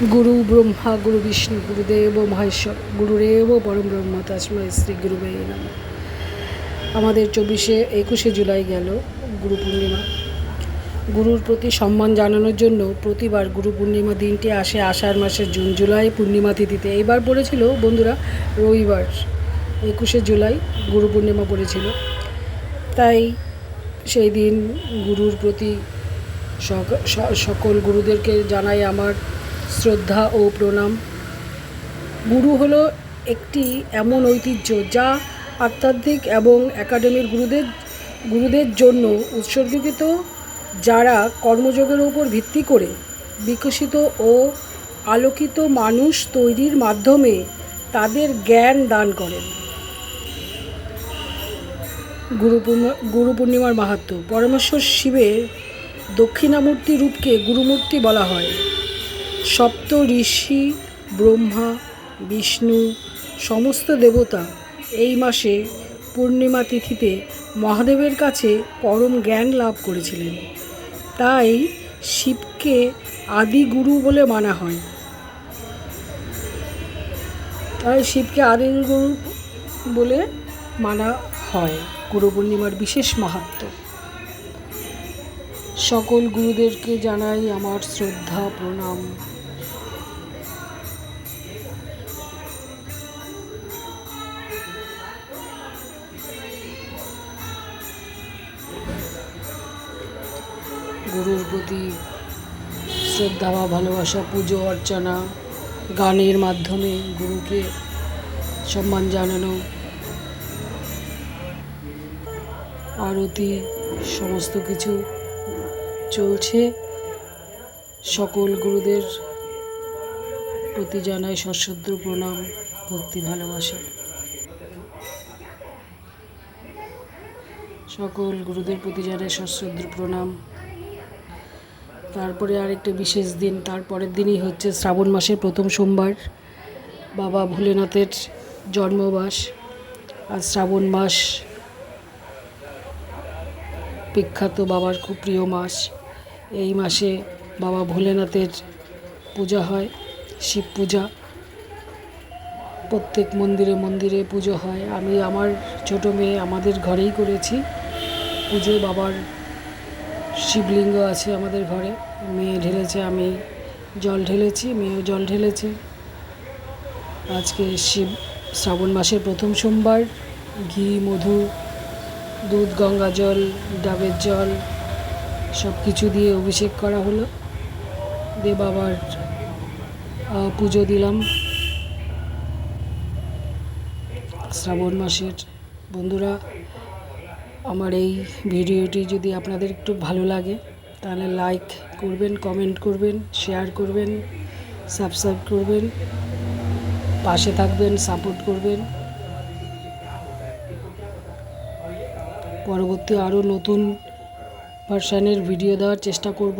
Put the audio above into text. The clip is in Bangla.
গুরু ব্রহ্মা গুরু বিষ্ণু গুরুদেব মহেশ্বর গুরুরেব পরম ব্রহ্ম তসময় শ্রী গুরু নম আমাদের চব্বিশে একুশে জুলাই গেল গুরু পূর্ণিমা। গুরুর প্রতি সম্মান জানানোর জন্য প্রতিবার গুরু পূর্ণিমা দিনটি আসে আষাঢ় মাসের জুন, জুলাই পূর্ণিমা তিথিতে। এইবার পড়েছিল বন্ধুরা রবিবার একুশে জুলাই গুরু পূর্ণিমা পড়েছিল। তাই সেই দিন গুরুর প্রতি সক- সকল গুরুদেরকে জানাই আমার শ্রদ্ধা ও প্রণাম। গুরু হলো একটি এমন ঐতিহ্য যা আধ্যাত্মিক এবং একাডেমির গুরুদের গুরুদের জন্য উৎসর্গীকৃত, যারা কর্মযোগের উপর ভিত্তি করে বিকশিত ও আলোকিত মানুষ তৈরির মাধ্যমে তাদের জ্ঞান দান করেন। গুরু গুরু পূর্ণিমার মাহাত্ম। পরমেশ্বর শিবের দক্ষিণামূর্তি রূপকে গুরুমূর্তি বলা হয়। সপ্ত ঋষি, ব্রহ্মা, বিষ্ণু, সমস্ত দেবতা এই মাসে পূর্ণিমা তিথিতে মহাদেবের কাছে পরম জ্ঞান লাভ করেছিলেন। তাই শিবকে আদি গুরু বলে মানা হয়। তাই শিবকে আদি গুরু বলে মানা হয়। গুরু পূর্ণিমার বিশেষ মাহাত্ম। সকল গুরুদেরকে জানাই আমার শ্রদ্ধা, প্রণাম। গুরুর প্রতি শ্রদ্ধা বা ভালোবাসা, পুজো, অর্চনা, গানের মাধ্যমে গুরুকে সম্মান জানানো, আরতি, সমস্ত কিছু চলছে। সকল গুরুদের প্রতি জানায় সশ্রদ্ধ, প্রণাম, ভক্তি, ভালোবাসা। সকল গুরুদের প্রতি জানায় সশ্রদ্ধ, প্রণাম। তারপরে আর একটা বিশেষ দিন, তারপরের দিনই হচ্ছে শ্রাবণ মাসের প্রথম সোমবার। বাবা ভোলেনাথের জন্মবাস, আর শ্রাবণ মাস বিখ্যাত বাবার খুব প্রিয় মাস। এই মাসে বাবা ভোলেনাথের পূজা হয়, শিব পূজা। প্রত্যেক মন্দিরে মন্দিরে পুজো হয়। আমি আমার ছোটো মেয়ে আমাদের ঘরেই করেছি। পুজো বাবার শিবলিঙ্গ আছে আমাদের ঘরে। মেয়ে ঢেলেছে, আমি জল ঢেলেছি, মেয়েও জল ঢেলেছে। আজকে শিব, শ্রাবণ মাসের প্রথম সোমবার। ঘি, মধু, দুধ, গঙ্গা জল, ডাবের জল সব কিছু দিয়ে অভিষেক করা হলো। দিয়ে বাবার পুজো দিলাম। শ্রাবণ মাসের বন্ধুরা আমার এই ভিডিওটি যদি আপনাদের একটু ভালো লাগে, তাহলে লাইক করবেন কমেন্ট করবেন শেয়ার করবেন সাবস্ক্রাইব করবেন, পাশে থাকবেন সাপোর্ট করবেন। পরবর্তী আরও নতুন ভার্সানের ভিডিও দেওয়ার চেষ্টা করব।